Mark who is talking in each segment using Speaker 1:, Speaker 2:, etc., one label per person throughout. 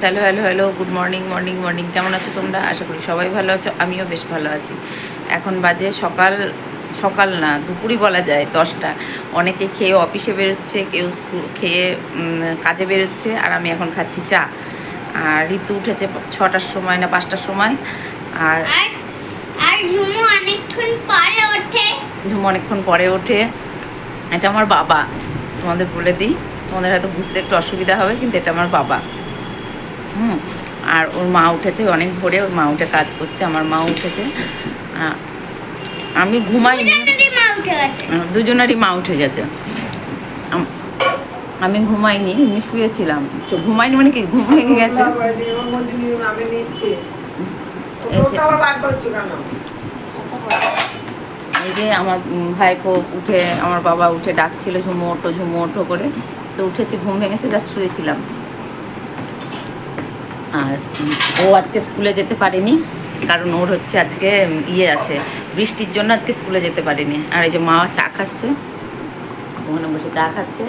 Speaker 1: Hello hello hello good morning morning morning কেমন আছো তোমরা? আশা করি সবাই ভালো আছো আমিও বেশ ভালো আছি। এখন বাজে সকাল সকাল না দুপুরই বলা যায় দশটা। অনেকে খেয়ে অফিসে বেরোচ্ছে কেউ স্কুল খেয়ে কাজে বেরোচ্ছে আর আমি এখন খাচ্ছি চা। আর ঋতু উঠেছে ছটার সময় না পাঁচটার সময়। আর
Speaker 2: আর আর ঝুমু অনেকক্ষণ পরে ওঠে।
Speaker 1: ঝুমু অনেকক্ষণ পরে ওঠে। এটা আমার বাবা। তোমাদের বলে দিই। তোমাদের হয়তো বুঝতে একটু অসুবিধা হবে কিন্তু এটা আমার বাবা। হুম আর ওর মা উঠেছে অনেক ভোরে ওর মা উঠে কাজ করছে আমার মা উঠেছে। আমি ঘুমাইনি
Speaker 2: দুজনেরই মা উঠে গেছে।
Speaker 1: আম- ঘুমাইনি এমনি শুয়েছিলাম। ঘুমাইনি মানে কি? ঘুম ভেঙে গেছে। এই যে আমার ভাইপো উঠে আমার বাবা উঠে ডাকছিল ঝুমো ওঠো ঝুমো ওঠো করে। তো উঠেছি ঘুম ভেঙেছে জাস্ট শুয়েছিলাম। আর ও আজকে স্কুলে যেতে পারেনি কারণ ওর হচ্ছে আজকে ইয়ে আছে বৃষ্টির জন্য আজকে স্কুলে যেতে পারেনি। আর এই যে মা চা খাচ্ছে ওখানে বসে চা খাচ্ছে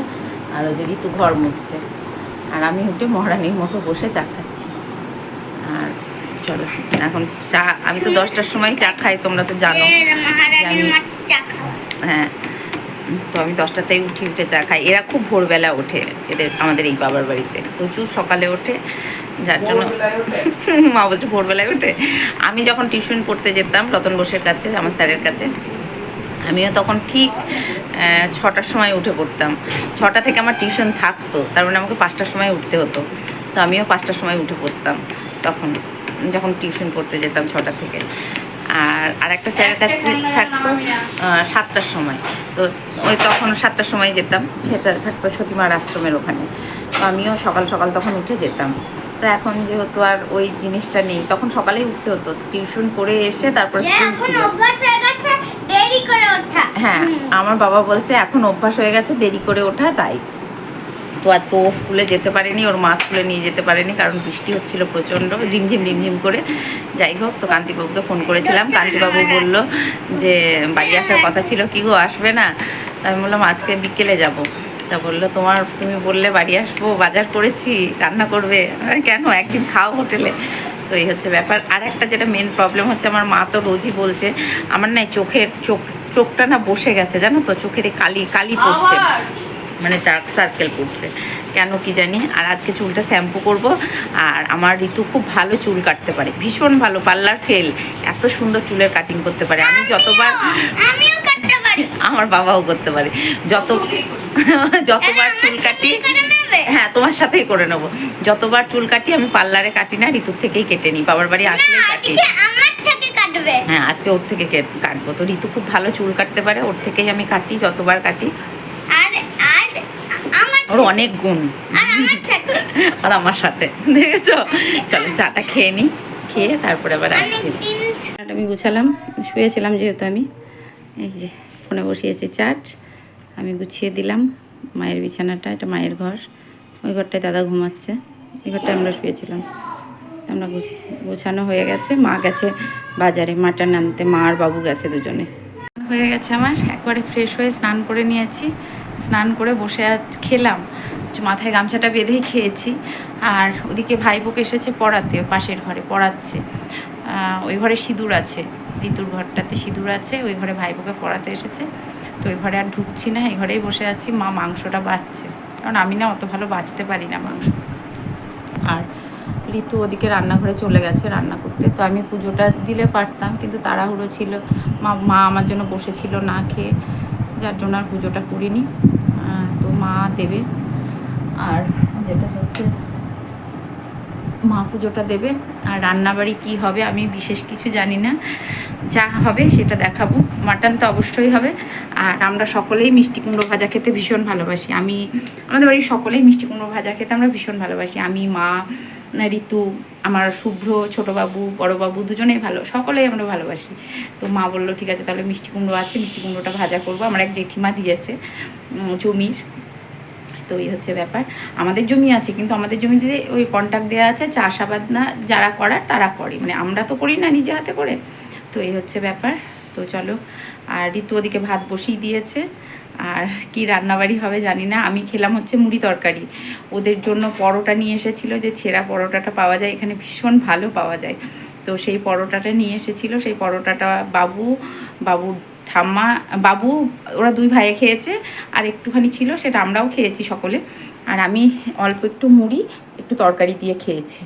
Speaker 1: আর ওই যে ঋতু ঘর মুখছে আর আমি উঠে মহারানীর মতো বসে চা খাচ্ছি। আর চলো এখন চা আমি তো দশটার সময় চা খাই তোমরা তো জানো আমি- হ্যাঁ তো আমি দশটাতেই উঠি উঠে চা খাই। এরা খুব ভোরবেলা ওঠে এদের আমাদের এই বাবার বাড়িতে। প্রচুর সকালে ওঠে যার জন্য মা বলছে ভোরবেলায় উঠে। আমি যখন টিউশন পড়তে যেতাম রতন বোসের কাছে আমার স্যারের কাছে আমিও তখন ঠিক ছটার সময় উঠে পড়তাম। ছটা থেকে আমার টিউশন থাকতো তার মানে আমাকে পাঁচটার সময় উঠতে হতো। তো আমিও পাঁচটার সময় উঠে পড়তাম তখন যখন টিউশন পড়তে যেতাম ছটা থেকে। আর আরেকটা স্যারের কাছে থাকতো সাতটার সময়। তো ওই তখন সাতটার সময় যেতাম সেটা থাকতো সতীমার আশ্রমের ওখানে। তো আমিও সকাল সকাল তখন উঠে যেতাম। তো এখন যেহেতু আর ওই জিনিসটা নেই তখন সকালেই উঠতে হতো। টিউশন করে এসে তারপর
Speaker 2: যে
Speaker 1: স্কুল ছিল।
Speaker 2: হয়ে
Speaker 1: হ্যাঁ আমার বাবা বলছে এখন অভ্যাস হয়ে গেছে দেরি করে ওঠা তাই। তো আজকে ও স্কুলে যেতে পারেনি ওর মা স্কুলে নিয়ে যেতে পারেনি কারণ বৃষ্টি হচ্ছিল প্রচণ্ড রিমঝিম রিমঝিম করে। যাই হোক তো কান্তিবাবুকে ফোন করেছিলাম। কান্তিবাবু বলল যে বাড়ি আসার কথা ছিল কি গো আসবে না? আমি বললাম আজকে বিকেলে যাব। তা বলল তোমার তুমি বললে বাড়ি আসব বাজার করেছি রান্না করবে। কেন? একদিন খাও হোটেলে। তো এই হচ্ছে ব্যাপার। আর একটা যেটা মেন প্রবলেম হচ্ছে আমার মা তো রোজই বলছে আমার না চোখের চোখ চোখটা না বসে গেছে জানো তো চোখের কালি কালি পড়ছে। মানে ডার্ক সার্কেল পড়ছে। কেন কি জানি? আর আজকে চুলটা শ্যাম্পু করব আর আমার ঋতু খুব ভালো চুল কাটতে পারে। ভীষণ ভালো পার্লার ফেল এত সুন্দর চুলের কাটিং করতে পারে। আমি যতবার আমার বাবাও করতে পারে। যত যতবার চুল কাটি
Speaker 2: করে নেবে।
Speaker 1: হ্যাঁ তোমার সাথেই করে নেব। যতবার চুল কাটি আমি পার্লারে কাটি না ঋতুর থেকেই কেটে নিই। বাবার বাড়ি আসলেই কাটি। হ্যাঁ আজকে ওর থেকে কেট- কাটবো। তো ঋতু খুব ভালো চুল কাটতে পারে ওর থেকেই আমি কাটি যতবার কাটি। ওর অনেক গুণ।
Speaker 2: আর আমার সাথে।
Speaker 1: দেখেছ? চলো চাটা খেয়ে নিই খেয়ে তারপরে আবার আসছি। আমি গুছালাম শুয়েছিলাম যেহেতু আমি। এই যে। ফোনে বসিয়েছে চাট আমি গুছিয়ে দিলাম। মায়ের বিছানাটা, এটা মায়ের ঘর। ওই ঘরটায় দাদা ঘুমাচ্ছে। এই ঘরটায় আমরা শুয়েছিলাম। আমরা গুছি, গোছানো হয়ে গেছে। মা গেছে বাজারে। মাটন আনতে। মা আর বাবু গেছে দুজনে। হয়ে গেছে আমার। একবারে ফ্রেশ হয়ে স্নান করে নিয়েছি। স্নান করে বসে খেলাম। মাথায় গামছাটা বেঁধেই খেয়েছি। আর ওদিকে ভাইবোক এসেছে পড়াতে, পাশের ঘরে পড়াচ্ছে। ওই ঘরে সিঁদুর আছে। ঋতুর ঘরটাতে সিঁদুর আছে, ওই ঘরে ভাইবোকে পড়াতে এসেছে। তো ওই ঘরে আর ঢুকছি না, এই ঘরেই বসে আছি, মা মাংসটা বাঁচছে। কারণ আমি না অত ভালো বাঁচতে পারি না মাংস। আর ঋতু ওদিকে রান্নাঘরে চলে গেছে রান্না করতে। তো আমি পুজোটা দিলে পারতাম, কিন্তু তাড়াহুড়ো ছিল। মা মা আমার জন্য বসেছিল না খেয়ে, যার জন্য আর পুজোটা করিনি। তো মা দেবে। আর যেটা হচ্ছে মা পুজোটা দেবে আর রান্নাবাড়ি কি হবে আমি বিশেষ কিছু জানি না। যা হবে সেটা দেখাবো। মাটন তো অবশ্যই হবে। আর আমরা সকলেই মিষ্টি কুমড়ো ভাজা খেতে ভীষণ ভালোবাসি। আমি, আমাদের বাড়ির সকলেই মিষ্টি কুমড়ো ভাজা খেতে আমরা ভীষণ ভালোবাসি। আমি, মা, ঋতু, আমার শুভ্র, ছোটোবাবু, বড়োবাবু দুজনেই ভালো, সকলেই আমরা ভালোবাসি। তো মা বলল, ঠিক আছে, তাহলে মিষ্টি কুমড়ো আছে, মিষ্টি কুমড়োটা ভাজা করব। আমার এক জেঠিমা দিয়েছে জমির। তো এই হচ্ছে ব্যাপার। আমাদের জমি আছে, কিন্তু আমাদের জমিতে ওই কন্ট্যাক্ট দেওয়া আছে, চাষাবাদ না যারা করার তারা করে। মানে আমরা তো করি না নিজে হাতে করে। তো এই হচ্ছে ব্যাপার। তো চলো, আর ঋতু ওদিকে ভাত বসিয়ে দিয়েছে। আর কি রান্নাবাড়ি হবে জানি না। আমি খেলাম হচ্ছে মুড়ি তরকারি। ওদের জন্য পরোটা নিয়ে এসেছিল যে ছেঁড়া পরোটাটা পাওয়া যায়। এখানে ভীষণ ভালো পাওয়া যায়। তো সেই পরোটাটা নিয়ে এসেছিল। সেই পরোটাটা বাবু বাবু ঠাম্মা, বাবু, ওরা দুই ভাইয়ে খেয়েছে, আর একটুখানি ছিল, সেটা আমরাও খেয়েছি সকলে। আর আমি অল্প একটু মুড়ি, একটু তরকারি দিয়ে খেয়েছি।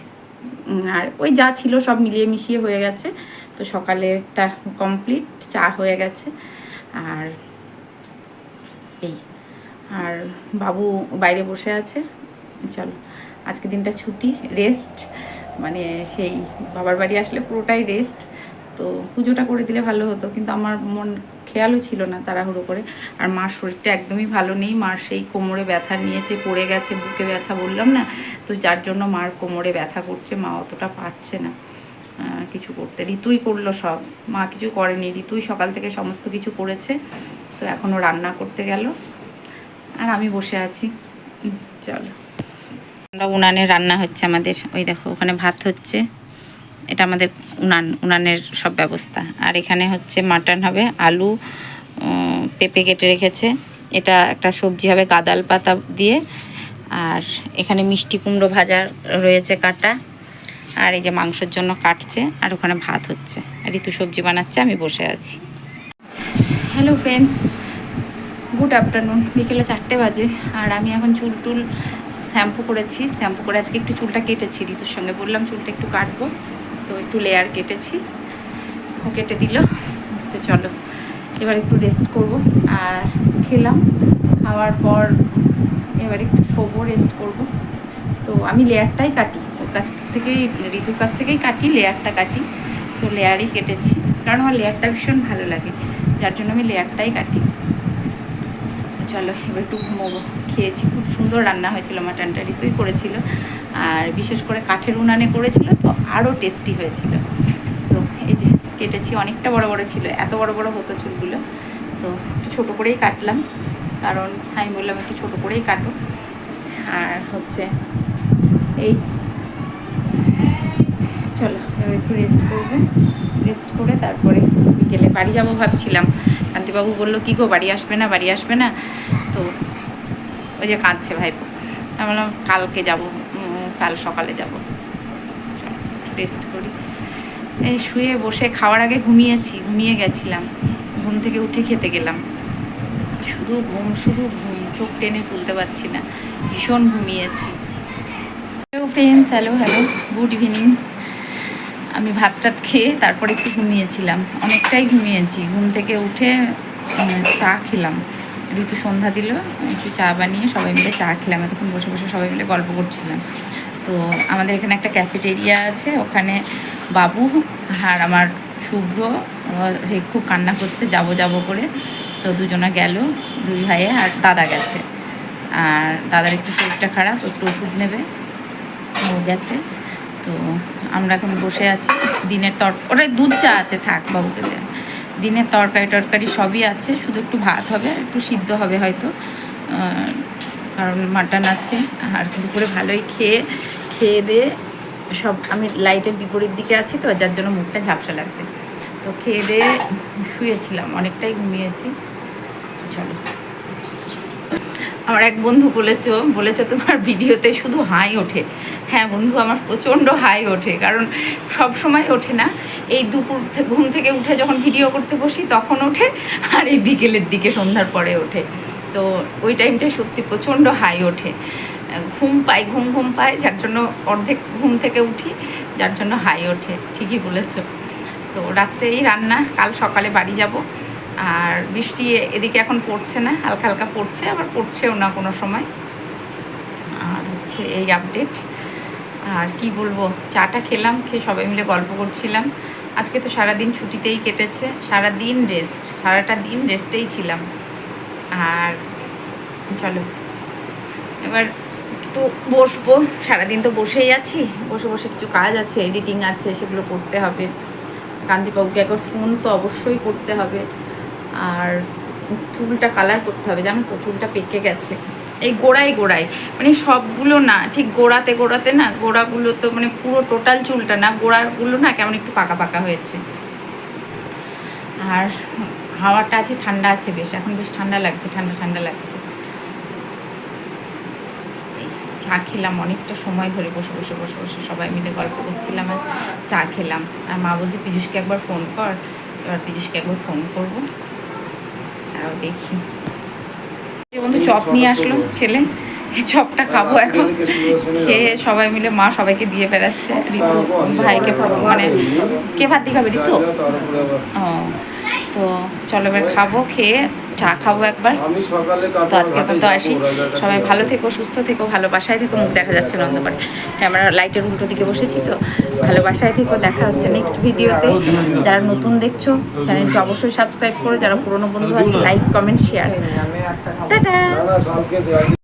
Speaker 1: আর ওই যা ছিল সব মিলিয়ে মিশিয়ে হয়ে গেছে। তো সকালেরটা কমপ্লিট চা হয়ে গেছে। আর এই, আর বাবু বাইরে বসে আছে। চলো, আজকে দিনটা ছুটি রেস্ট মানে সেই বাবার বাড়ি আসলে পুরোটাই রেস্ট তো পুজোটা করে দিলে ভালো হতো, কিন্তু আমার মন খেয়ালও ছিল না তাড়াহুড়ো করে। আর মার শরীরটা একদমই ভালো নেই। মার সেই কোমরে ব্যথা নিয়েছে, পড়ে গেছে, বুকে ব্যথা বললাম না? তো যার জন্য মার কোমরে ব্যথা করছে, মা অতটা পারছে না। কিছু করতে। ঋতুই করল সব। মা কিছু করেনি। ঋতুই সকাল থেকে সমস্ত কিছু করেছে। তো এখনও রান্না করতে গেল। আর আমি বসে আছি। চলো। আমরা উনানে রান্না হচ্ছে আমাদের। ওই দেখো, ওখানে ভাত হচ্ছে। এটা আমাদের উনান, উনানের সব ব্যবস্থা। আর এখানে হচ্ছে মাটন হবে, আলু পেঁপে কেটে রেখেছে। এটা একটা সবজি হবে গাদাল পাতা দিয়ে। আর এখানে মিষ্টি কুমড়ো ভাজা রয়েছে কাটা। আর এই যে মাংসের জন্য কাটছে, আর ওখানে ভাত হচ্ছে। ঋতু সবজি বানাচ্ছে, আমি বসে আছি। হ্যালো ফ্রেন্ডস গুড আফটারনুন বিকেলে চারটে বাজে, আর আমি এখন চুল টুল শ্যাম্পু করেছি। শ্যাম্পু করে আজকে একটু চুলটা কেটেছি, ঋতুর সঙ্গে বললাম চুলটা একটু কাটবো। একটু লেয়ার কেটেছি। ও কেটে দিল। তো চলো, এবার একটু রেস্ট করব। আর খেলাম। খাওয়ার পর এবার একটু শোবো রেস্ট করব। তো আমি লেয়ারটাই কাটি। ওর কাছ থেকেই ঋতুর কাছ থেকেই কাটি লেয়ারটা কাটি। তো লেয়ারই কেটেছি। কারণ আমার লেয়ারটা ভীষণ ভালো লাগে। যার জন্য আমি লেয়ারটাই কাটি। তো চলো, এবার একটু ঘুমোবো। খেয়েছি। খুব সুন্দর রান্না হয়েছিল, মাটনটা ঋতুই করেছিল। আর বিশেষ করে কাঠের উনানে করেছিল তো আরও টেস্টি হয়েছিল। তো এই যে কেটেছি, অনেকটা বড় বড় ছিল, এত বড় বড় হতো চুলগুলো। তো একটু ছোটো করেই কাটলাম, কারণ আমি বললাম একটু ছোটো করেই কাটো। আর হচ্ছে এই, চলো এবার একটু রেস্ট করব। রেস্ট করে তারপরে বিকেলে বাড়ি যাব ভাবছিলাম। কান্তিবাবু বলল, কী গো, বাড়ি আসবে না, বাড়ি আসবে না? তো ওই যে কাঁদছে ভাইপো। আমি বললাম, কালকে যাব। কাল সকালে যাব। রেস্ট করি। এই শুয়ে বসে খাওয়ার আগে ঘুমিয়েছি, ঘুমিয়ে গেছিলাম। ঘুম থেকে উঠে খেতে গেলাম। শুধু ঘুম শুধু ঘুম, চোখ টেনে তুলতে পারছি না। ভীষণ ঘুমিয়েছি। Hello friends hello hello good evening আমি ভাত টাত খেয়ে তারপরে একটু ঘুমিয়েছিলাম। অনেকটাই ঘুমিয়েছি। ঘুম থেকে উঠে চা খেলাম। ঋতু সন্ধ্যা দিল, একটু চা বানিয়ে সবাই মিলে চা খেলাম। এতক্ষণ বসে বসে সবাই মিলে গল্প করছিলাম। তো আমাদের এখানে একটা ক্যাফেটেরিয়া আছে, ওখানে বাবু আর আমার শুভ্র খুব কান্না করছে, যাব যাব করে। তো দুজনা গেল, দুই ভাইয়ে আর দাদা গেছে। আর দাদার একটু শরীরটা খারাপ, একটু ওষুধ নেবে। ও গেছে। তো আমরা এখন বসে আছি। দিনের তর ওটা দুধ চা আছে, থাক বাবুকে দেয়া দিনের তরকারি টরকারি সবই আছে, শুধু একটু ভাত হবে, একটু সিদ্ধ হবে হয়তো। কারণ মাটন আছে, আর দুপুরে ভালোই খেয়ে খেয়ে দিয়ে সব, আমি লাইটের বিপরীত দিকে আছি তো, যার জন্য মুখটা ঝাপসা লাগছে। তো খেয়ে দিয়ে শুয়েছিলাম, অনেকটাই ঘুমিয়েছি। চলো। আমার এক বন্ধু বলেছ বলেছ তোমার ভিডিওতে শুধু হাই ওঠে। হ্যাঁ বন্ধু, আমার প্রচণ্ড হাই ওঠে, কারণ সব সময় ওঠে না। এই দুপুর ঘুম থেকে উঠে যখন ভিডিও করতে বসি, তখন ওঠে, আর এই বিকেলের দিকে সন্ধ্যার পরে ওঠে। তো ওই টাইমটায় সত্যি প্রচণ্ড হাই ওঠে। ঘুম পাই, ঘুম ঘুম পাই, যার জন্য অর্ধেক ঘুম থেকে উঠি, যার জন্য হাই ওঠে, ঠিকই বলেছ। তো রাত্রে এই রান্না, কাল সকালে বাড়ি যাব। আর বৃষ্টি এদিকে এখন পড়ছে না, হালকা হালকা পড়ছে, আবার পড়ছেও না কোনো সময়। আর হচ্ছে এই আপডেট আর কি বলব, চাটা খেলাম, খেয়ে সবাই মিলে গল্প করছিলাম। আজকে তো সারাদিন ছুটিতেই কেটেছে সারা দিন রেস্ট সারাটা দিন রেস্টেই ছিলাম। আর চলো, এবার একটু বসবো। সারাদিন তো বসেই আছি। বসে বসে কিছু কাজ আছে এডিটিং আছে, সেগুলো করতে হবে। কান্তিবাবুকে একবার ফোন তো অবশ্যই করতে হবে। আর চুলটা কালার করতে হবে। জানো তো, চুলটা পেকে গেছে। এই গোড়ায় গোড়ায়। মানে সবগুলো না, ঠিক গোড়াতে গোড়াতে না, গোড়াগুলো তো মানে পুরো টোটাল চুলটা না, গোড়াগুলো না কেমন একটু পাকা পাকা হয়েছে। আর হাওয়াটা আছে, ঠান্ডা আছে বেশ। এখন বেশ ঠান্ডা লাগছে, ঠান্ডা ঠান্ডা লাগছে এই চা খেলাম অনেকটা সময় ধরে বসে বসে বসে বসে সবাই মিলে গল্প করছিলাম আর চা খেলাম। আর মা বলছে পীযুষকে একবার ফোন কর এবার পীযুষকে একবার ফোন করব। আর দেখি। বন্ধু চপ নিয়ে আসলো ছেলে। এই চপটা খাব এখন। খেয়ে সবাই মিলে মা সবাইকে দিয়ে বেড়াচ্ছে। ঋতু ভাইকে মানে কে ভাত দিয়ে খাবে ঋতু? ও তো চলো এবার খাব খেয়ে চা খাব একবার। তো আজকের মতো আসি। সবাই ভালো থেকো সুস্থ থেকো ভালোবাসায় থেকো মুখ দেখা যাচ্ছে না অন্ধকার। ক্যামেরা লাইটের উল্টো দিকে বসেছি তো। ভালোবাসায় থেকো দেখা হচ্ছে নেক্সট ভিডিওতে যারা নতুন দেখছ চ্যানেলটি অবশ্যই সাবস্ক্রাইব করো। যারা পুরনো বন্ধু আছে লাইক কমেন্ট শেয়ার টাটা!